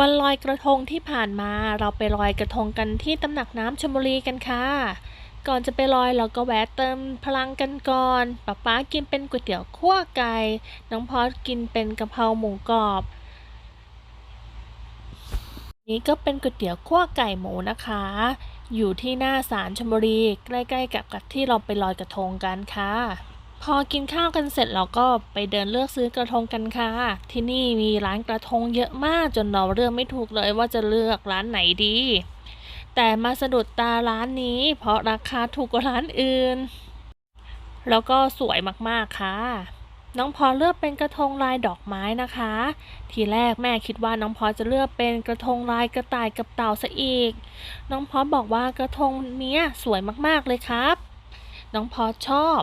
วันลอยกระทงที่ผ่านมาเราไปลอยกระทงกันที่ตำหนักน้ำชลบุรีกันค่ะ ก่อนจะไปลอยเราก็แวะเติมพลังกันก่อนป๊าป๊ากินเป็นก๋วยเตี๋ยวคั่วไก่ น้องพอดกินเป็นกะเพราหมูกรอบ นี่ก็เป็นก๋วยเตี๋ยวคั่วไก่หมูนะคะ อยู่ที่หน้าศาลชลบุรีใกล้ๆกับกับที่เราไปลอยกระทงกันค่ะ พอกินข้าวกันเสร็จเราก็ไปเดินเลือกซื้อกระทงกันค่ะ ที่นี่มีร้านกระทงเยอะมากจนเราเลือกไม่ถูกเลยว่าจะเลือกร้านไหนดี แต่มาสะดุดตาร้านนี้ เพราะราคาถูกกว่าร้านอื่น แล้วก็สวยมากๆค่ะ น้องพอเลือกเป็นกระทงลายดอกไม้นะคะ ทีแรกแม่คิดว่าน้องพอจะเลือกเป็นกระทงลายกระต่ายกับเต่าซะอีก น้องพอบอกว่ากระทงเนี้ยสวยมากๆเลยครับ น้องพอชอบ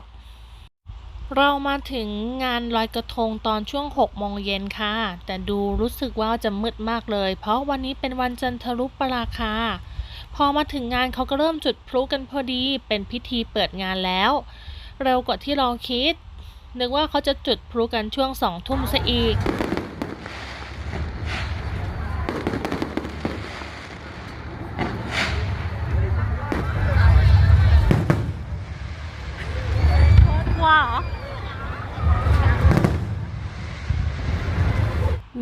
เรามาถึงงานลอยกระทงตอนช่วง 6 โมงเย็นค่ะ แต่ดูรู้สึกว่าจะมืดมากเลย เพราะวันนี้เป็นวันจันทรุปราคา พอมาถึงงานเขาก็เริ่มจุดพลุกันพอดี เป็นพิธีเปิดงานแล้ว เร็วกว่าที่เราคิด นึกว่าเขาจะจุดพลุกันช่วงสองทุ่มซะอีก ว้า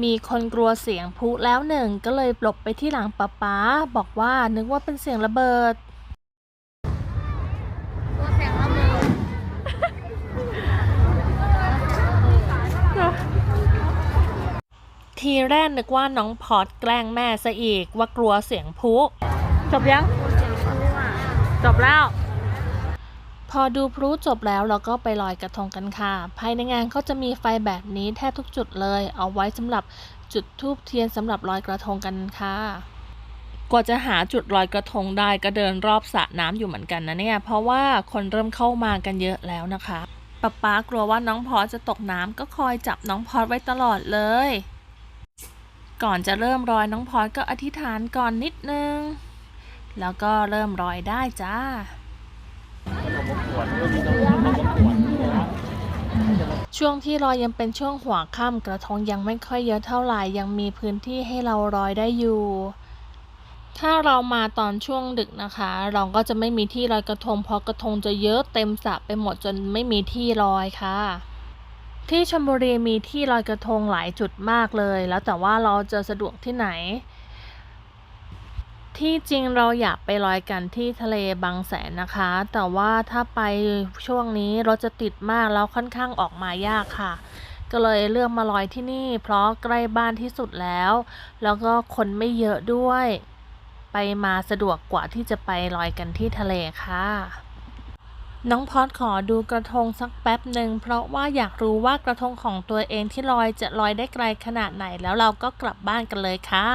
มีคนกลัวเสียงพลุแล้วหนึ่งก็เลยหลบไปที่หลังป๊าป๊าบอกว่านึกว่าเป็นเสียงระเบิดตัวแข็งละมือทีแรกนึกว่าน้องพอดแกล้งแม่ซะอีกว่ากลัวเสียงพลุจบยัง จบแล้ว อดูพลุจบแล้วเราก็ไปลอยกระทงกันค่ะ ภายในงานก็จะมีไฟแบบนี้แทบทุกจุดเลย เอาไว้สำหรับจุดทูบเทียนสำหรับลอยกระทงกันค่ะกว่าจะหาจุดลอยกระทงได้ก็เดินรอบสระน้ำอยู่เหมือนกันนะเนี่ย เพราะว่าคนเริ่มเข้ามากันเยอะแล้วนะคะป๊าป๊ากลัวว่าน้องพอจะตกน้ำก็คอยจับน้องพอไว้ตลอดเลย ก่อนจะเริ่มรอยน้องพอก็อธิษฐานก่อนนิดนึง แล้วก็เริ่มรอยได้จ้า ช่วงที่รอยยังเป็นช่วงหัวค่ำกระทงยังไม่ค่อยเยอะเท่าไหร่ยังมีพื้นที่ให้เรารอยได้อยู่ ถ้าเรามาตอนช่วงดึกนะคะ เราก็จะไม่มีที่ลอยกระทงเพราะกระทงจะเยอะเต็มสระไปหมดจนไม่มีที่ลอยค่ะ ที่ชลบุรีมีที่ลอยกระทงหลายจุดมากเลย แล้วแต่ว่าเราจะสะดวกที่ไหน ที่จริงเราอยากไปลอยกันที่ทะเลบางแสนนะคะ แต่ว่าถ้าไปช่วงนี้รถจะติดมากแล้วค่อนข้างออกมายากค่ะ ก็เลยเลือกมาลอยที่นี่ เพราะใกล้บ้านที่สุดแล้ว แล้วก็คนไม่เยอะด้วย ไปมาสะดวกกว่าที่จะไปลอยกันที่ทะเลค่ะ น้องพอดขอดูกระทงสักแป๊บหนึ่งเพราะว่าอยากรู้ว่ากระทงของตัวเองที่ลอยจะลอยได้ไกลขนาดไหนแล้วเราก็กลับบ้านกันเลยค่ะ